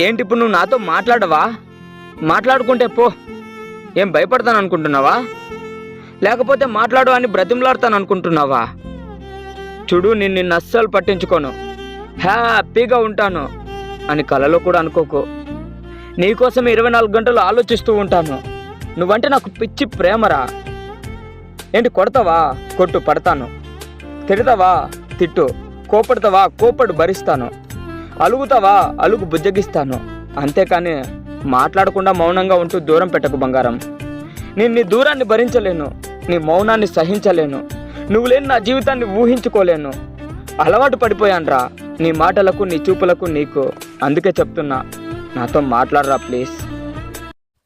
ఏంటి ఇప్పుడు నువ్వు నాతో మాట్లాడవా? మాట్లాడుకుంటే పో. ఏం భయపడతాను అనుకుంటున్నావా లేకపోతే మాట్లాడు అని బ్రతిమలాడతాను అనుకుంటున్నావా చూడు నేను నిన్ను అస్సలు పట్టించుకోను. హ్యాపీగా ఉంటాను అని కలలో కూడా అనుకోకు. నీకోసం ఇరవై నాలుగు గంటలు ఆలోచిస్తూ ఉంటాను. నువ్వంటే నాకు పిచ్చి ప్రేమరా. ఏంటి కొడతావా? కొట్టు పడతాను. తిడతావా? తిట్టు. కోపడతావా? కోపడు భరిస్తాను. అలుగుతావా? అలుగు బుజ్జగిస్తాను. అంతేకాని మాట్లాడకుండా మౌనంగా ఉంటూ దూరం పెట్టకు బంగారం. నేను నీ దూరాన్ని భరించలేను. నీ మౌనాన్ని సహించలేను. నువ్వు లేని నా జీవితాన్ని ఊహించుకోలేను. అలవాటు పడిపోయానురా. నీ మాటలకు నీ చూపులకు నీకు. అందుకే చెప్తున్నా. నాతో మాట్లాడరా ప్లీజ్.